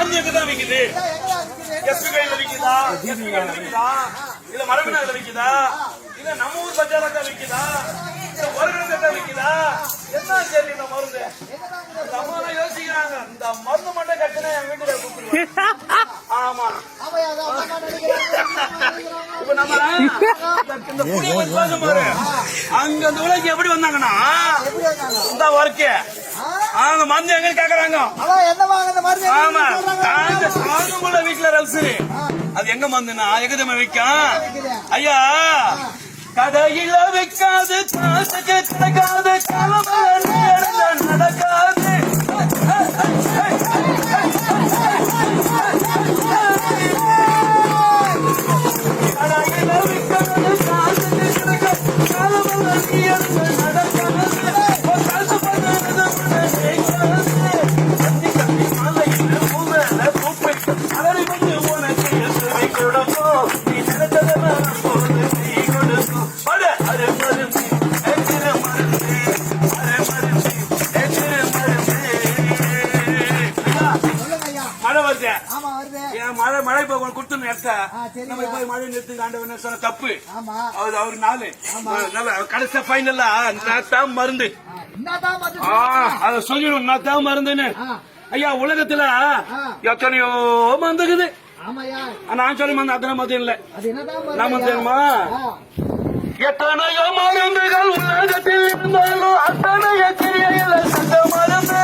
மருந்து எங்க தான் விக்குது எஸ்பி கையில விக்குதா? எஸ்பி கையில விக்குதா? இல்ல மரபினால விக்குதா? இல்ல நம்ம ஊர் பஜாரா விக்குதா? இல்ல ஒரு இடத்துல விக்குதா? என்ன சரி இந்த மருந்து? இந்த அம்மா யோசிக்கிறாங்க. இந்த மருந்து மட்டும் கட்டினா என் வீட்டுல கூப்பிடுவேன் ஆமா. இப்ப நம்ம இந்த- இந்த புளிய அங்க அந்த உலகம் எப்படி வந்தாங்கன்னா இந்த ஒர்க்கு அவங்க மருந்து எங்க கேக்குறாங்க ஆமா அந்த சாகுமுள்ள வீட்டுல ரல்சரு அது எங்க மந்துனா எங்க தம்ம விற்கும் ஐயா கடையில விற்காது காசுக்கு கிடைக்காது காலம் மழை மழை இடத்த சரிங்க. நம்ம போய் மழை நிறுத்தி ஆண்டவன சொன்ன தப்பு. அவர் அவர் நாலு நல்ல கடைசி ஃபைனல்லா நான் தான் மருந்து அத சொல்லிடும் நான் தான் மருந்துன்னு ஐயா உலகத்துல எத்தனையோ மருந்துக்குது நான் சொல்லி மருந்து அத்தனை மருந்து இல்ல. நாம தெரியுமா? எத்தனையோ மருந்துகள் உலகத்தில் இருந்தாலும் அத்தனைய தெரியல சந்த மருந்து.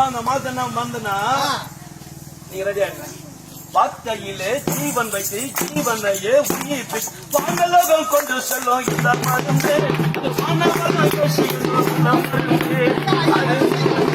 அந்த மாதம் மருந்துனா நீங்க ரெடியா வார்த்தையிலே ஜீவன் வைத்து ஜீவனையே உயிர்த்து வானலோகம் கொண்டு செல்லும் இந்த மருந்து இது